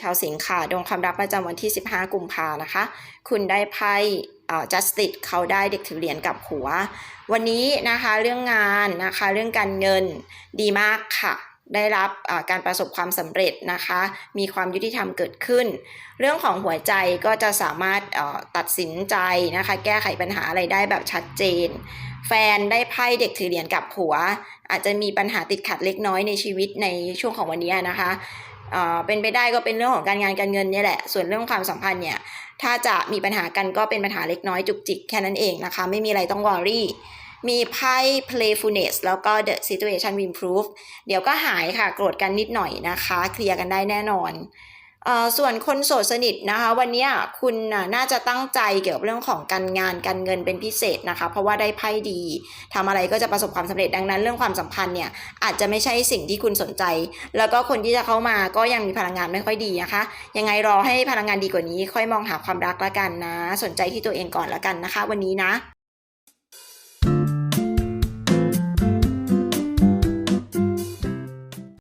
ชาวสิงค์ค่ะ ดวงความรักประจำวันที่ 15 กุมภานะคะ คุณได้ไพ่ justice เขาได้เด็กถือเหรียญกับหัว วันนี้นะคะเรื่องงานนะคะเรื่องการเงินดีมากค่ะ ได้รับการประสบความสำเร็จนะคะ มีความยุติธรรมเกิดขึ้น เรื่องของหัวใจก็จะสามารถตัดสินใจนะคะ แก้ไขปัญหาอะไรได้แบบชัดเจน แฟนได้ไพ่เด็กถือเหรียญกับหัว อาจจะมีปัญหาติดขัดเล็กน้อยในชีวิตในช่วงของวันนี้นะคะ เอ่อเป็นไปได้ก็เป็นเรื่องของการงานการเงินนี่แหละ ส่วนเรื่องความสัมพันธ์เนี่ย ถ้าจะมีปัญหากันก็เป็นปัญหาเล็กน้อยจุกจิกแค่นั้นเองนะคะ ไม่มีอะไรต้องวอรี่ มีไพ่ playfulness แล้วก็ the situation improve เดี๋ยวก็หายค่ะ โกรธกันนิดหน่อยนะคะ เคลียร์กันได้แน่นอน ส่วนคนโสดสนิทนะคะ วันนี้คุณน่ะน่าจะตั้งใจเกี่ยวกับเรื่องของการงานการเงินเป็นพิเศษนะคะ เพราะว่าได้ไพ่ดีทำอะไรก็จะประสบความสำเร็จดังนั้น เรื่องความสัมพันธ์เนี่ยอาจจะไม่ใช่สิ่งที่คุณสนใจ แล้วก็คนที่จะเข้ามาก็ยังมีพลังงานไม่ค่อยดีนะคะ ยังไงรอให้พลังงานดีกว่านี้ ค่อยมองหาความรักละกันนะ สนใจที่ตัวเองก่อนละกันนะคะ วันนี้นะ